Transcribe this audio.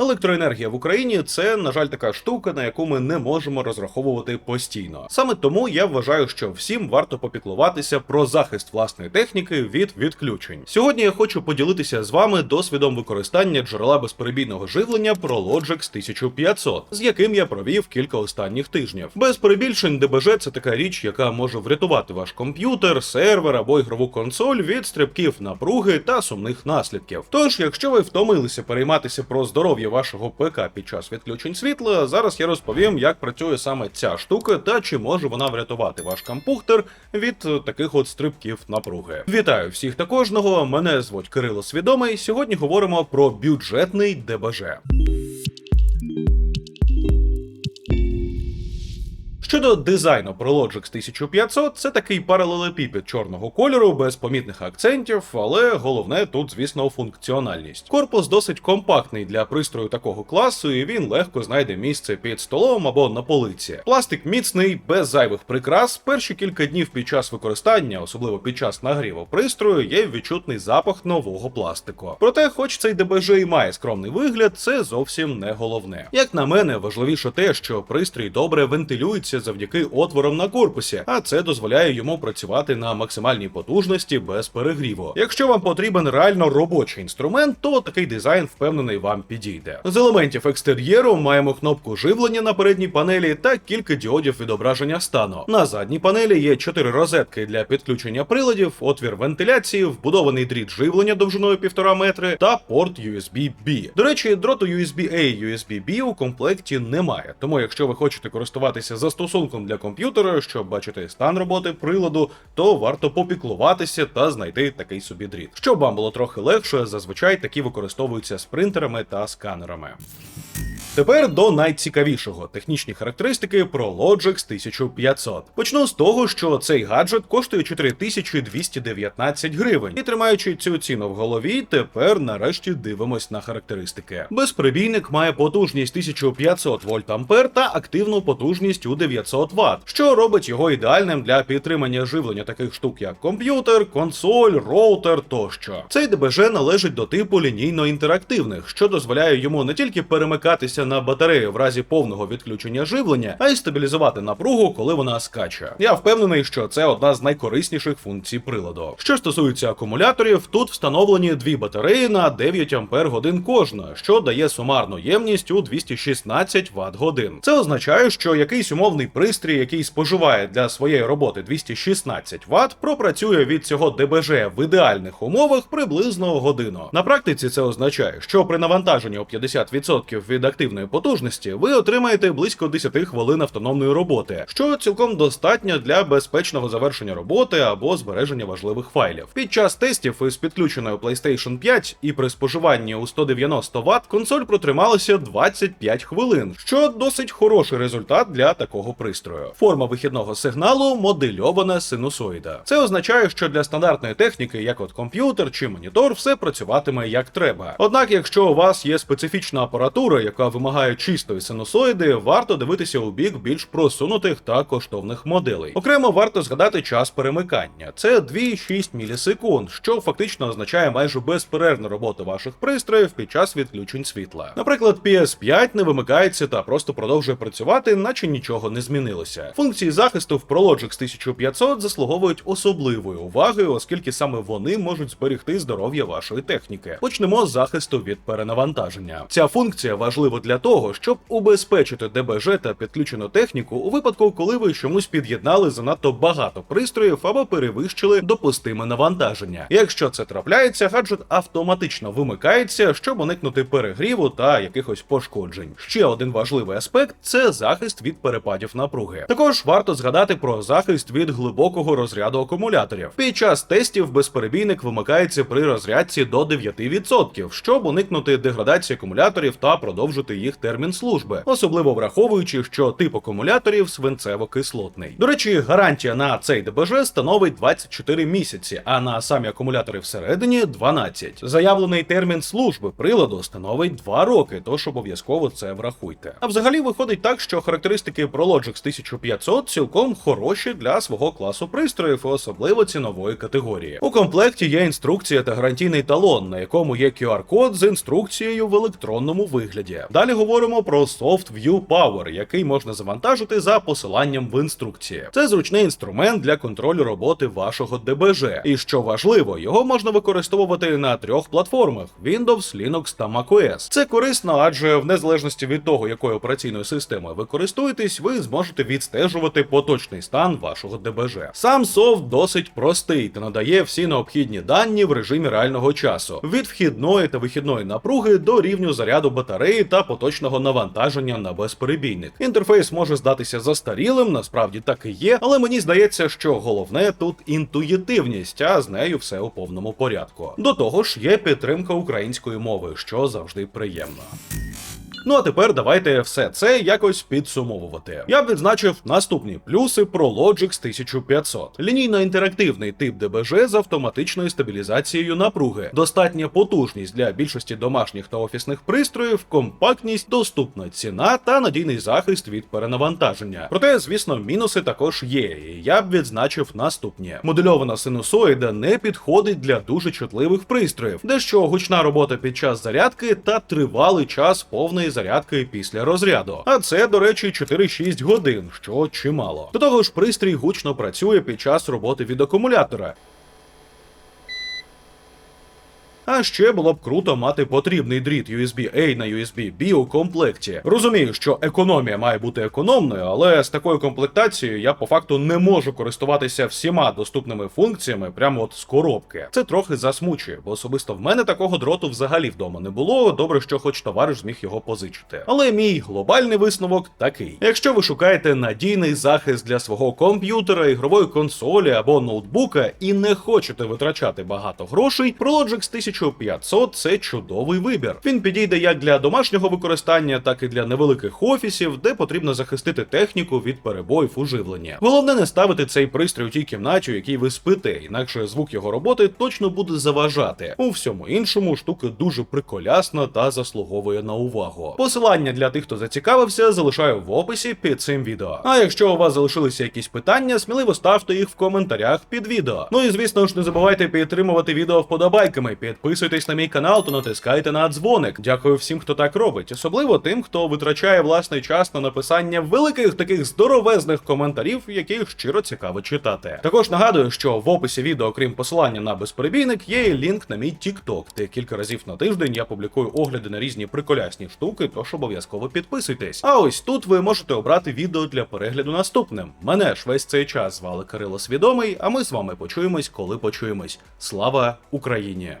Електроенергія в Україні це, на жаль, така штука, на яку ми не можемо розраховувати постійно. Саме тому я вважаю, що всім варто попіклуватися про захист власної техніки від відключень. Сьогодні я хочу поділитися з вами досвідом використання джерела безперебійного живлення ProLogix 1500, з яким я провів кілька останніх тижнів. Без перебільшень ДБЖ це така річ, яка може врятувати ваш комп'ютер, сервер або ігрову консоль від стрибків напруги та сумних наслідків. Тож, якщо ви втомилися перейматися про здоров'я вашого ПК під час відключень світла, зараз я розповім, як працює саме ця штука та чи може вона врятувати ваш компухтер від е, таких от стрибків напруги. Вітаю всіх та кожного. Мене звуть Кирило Свідомий. Сьогодні говоримо про бюджетний ДБЖ. Щодо дизайну ProLogix 1500, це такий паралелепіпед чорного кольору без помітних акцентів, але головне тут, звісно, функціональність. Корпус досить компактний для пристрою такого класу, і він легко знайде місце під столом або на полиці. Пластик міцний, без зайвих прикрас. Перші кілька днів під час використання, особливо під час нагріву пристрою, є відчутний запах нового пластику. Проте, хоч цей ДБЖ і має скромний вигляд, це зовсім не головне. Як на мене, важливіше те, що пристрій добре вентилюється завдяки отворам на корпусі, а це дозволяє йому працювати на максимальній потужності без перегріву. Якщо вам потрібен реально робочий інструмент, то такий дизайн впевнений вам підійде. З елементів екстер'єру маємо кнопку живлення на передній панелі та кілька діодів відображення стану. На задній панелі є чотири розетки для підключення приладів, отвір вентиляції, вбудований дріт живлення довжиною 1,5 метри та порт USB-B. До речі, дроту USB-A і USB-B у комплекті немає, тому якщо ви хочете користуватися застосунком для комп'ютера, щоб бачити стан роботи приладу, то варто попіклуватися та знайти такий собі дріт. Щоб вам було трохи легше, зазвичай такі використовуються з принтерами та сканерами. Тепер до найцікавішого технічні характеристики ProLogix 1500. Почну з того, що цей гаджет коштує 4219 гривень. І тримаючи цю ціну в голові, тепер нарешті дивимось на характеристики. Безперебійник має потужність 1500 вольт ампер та активну потужність у 900 Вт, що робить його ідеальним для підтримання живлення таких штук, як комп'ютер, консоль, роутер тощо. Цей ДБЖ належить до типу лінійно-інтерактивних, що дозволяє йому не тільки перемикатися на батарею в разі повного відключення живлення, а й стабілізувати напругу, коли вона скаче. Я впевнений, що це одна з найкорисніших функцій приладу. Що стосується акумуляторів, тут встановлені дві батареї на 9 Ампер годин кожна, що дає сумарну ємність у 216 Вт годин. Це означає, що якийсь умовний пристрій, який споживає для своєї роботи 216 Вт, пропрацює від цього ДБЖ в ідеальних умовах приблизно годину. На практиці це означає, що при навантаженні у 50% від активної потужності ви отримаєте близько 10 хвилин автономної роботи, що цілком достатньо для безпечного завершення роботи або збереження важливих файлів. Під час тестів із підключеною PlayStation 5 і при споживанні у 190 Вт консоль протрималася 25 хвилин, що досить хороший результат для такого пристрою. Форма вихідного сигналу модельована синусоїда. Це означає, що для стандартної техніки, як от комп'ютер чи монітор, все працюватиме як треба. Однак, якщо у вас є специфічна апаратура, яка вимагає чистої синусоїди, варто дивитися у бік більш просунутих та коштовних моделей. Окремо варто згадати час перемикання. Це 2,6 мілісекунд, що фактично означає майже безперервну роботу ваших пристроїв під час відключень світла. Наприклад, PS5 не вимикається та просто продовжує працювати, наче нічого не змінилося. Функції захисту в ProLogix 1500 заслуговують особливої уваги, оскільки саме вони можуть зберегти здоров'я вашої техніки. Почнемо з захисту від перенавантаження. Ця функція важлива для того, щоб убезпечити ДБЖ та підключену техніку у випадку, коли ви чомусь під'єднали занадто багато пристроїв або перевищили допустиме навантаження. Якщо це трапляється, гаджет автоматично вимикається, щоб уникнути перегріву та якихось пошкоджень. Ще один важливий аспект це захист від перепадів напруги. Також варто згадати про захист від глибокого розряду акумуляторів. Під час тестів безперебійник вимикається при розрядці до 9%, щоб уникнути деградації акумуляторів та продовжити їх термін служби, особливо враховуючи, що тип акумуляторів свинцево-кислотний. До речі, гарантія на цей ДБЖ становить 24 місяці, а на самі акумулятори всередині 12. Заявлений термін служби приладу становить 2 роки, тож обов'язково це врахуйте. А взагалі виходить так, що характеристики ProLogix 1500 цілком хороші для свого класу пристроїв, особливо цінової категорії. У комплекті є інструкція та гарантійний талон, на якому є QR-код з інструкцією в електронному вигляді. Далі говоримо про SoftView Power, який можна завантажити за посиланням в інструкції. Це зручний інструмент для контролю роботи вашого ДБЖ. І що важливо, його можна використовувати на трьох платформах: Windows, Linux та macOS. Це корисно, адже в незалежності від того, якою операційною системою ви користуєтесь, ви зможете відстежувати поточний стан вашого ДБЖ. Сам софт досить простий та надає всі необхідні дані в режимі реального часу від вхідної та вихідної напруги до рівню заряду батареї та поточного навантаження на безперебійник. Інтерфейс може здатися застарілим, насправді так і є, але мені здається, що головне тут інтуїтивність, а з нею все у повному порядку. До того ж, є підтримка української мови, що завжди приємно. Ну а тепер давайте все це якось підсумовувати. Я б відзначив наступні плюси про Logix 1500. Лінійно-інтерактивний тип ДБЖ з автоматичною стабілізацією напруги, достатня потужність для більшості домашніх та офісних пристроїв, компактність, доступна ціна та надійний захист від перенавантаження. Проте, звісно, мінуси також є. і Я б відзначив наступні: модельована синусоїда не підходить для дуже чутливих пристроїв, дещо гучна робота під час зарядки та тривалий час повної зарядки після розряду. А це, до речі, 4-6 годин, що чимало. До того ж, пристрій гучно працює під час роботи від акумулятора. А ще було б круто мати потрібний дріт USB-A на USB-B у комплекті. Розумію, що економія має бути економною, але з такою комплектацією я по факту не можу користуватися всіма доступними функціями прямо от з коробки. Це трохи засмучує, бо особисто в мене такого дроту взагалі вдома не було. Добре, що хоч товариш зміг його позичити. Але мій глобальний висновок такий: якщо ви шукаєте надійний захист для свого комп'ютера, ігрової консолі або ноутбука і не хочете витрачати багато грошей, ProLogix 1500 це чудовий вибір. Він підійде як для домашнього використання, так і для невеликих офісів, де потрібно захистити техніку від перебоїв у живленні. Головне не ставити цей пристрій у тій кімнаті, у якій ви спите, інакше звук його роботи точно буде заважати. У всьому іншому штука дуже приколясна та заслуговує на увагу. Посилання для тих, хто зацікавився, залишаю в описі під цим відео. А якщо у вас залишилися якісь питання, сміливо ставте їх в коментарях під відео. Ну і звісно ж, не забувайте підтримувати відео вподобайками, підписуйтесь на мій канал та натискайте на дзвоник. Дякую всім, хто так робить, особливо тим, хто витрачає власний час на написання великих таких здоровезних коментарів, яких щиро цікаво читати. Також нагадую, що в описі відео, крім посилання на безперебійник, є і лінк на мій TikTok, де кілька разів на тиждень я публікую огляди на різні приколясні штуки, тож обов'язково підписуйтесь. А ось тут ви можете обрати відео для перегляду наступним. Мене ж весь цей час звали Кирило Свідомий, а ми з вами почуємось, коли почуємось. Слава Україні!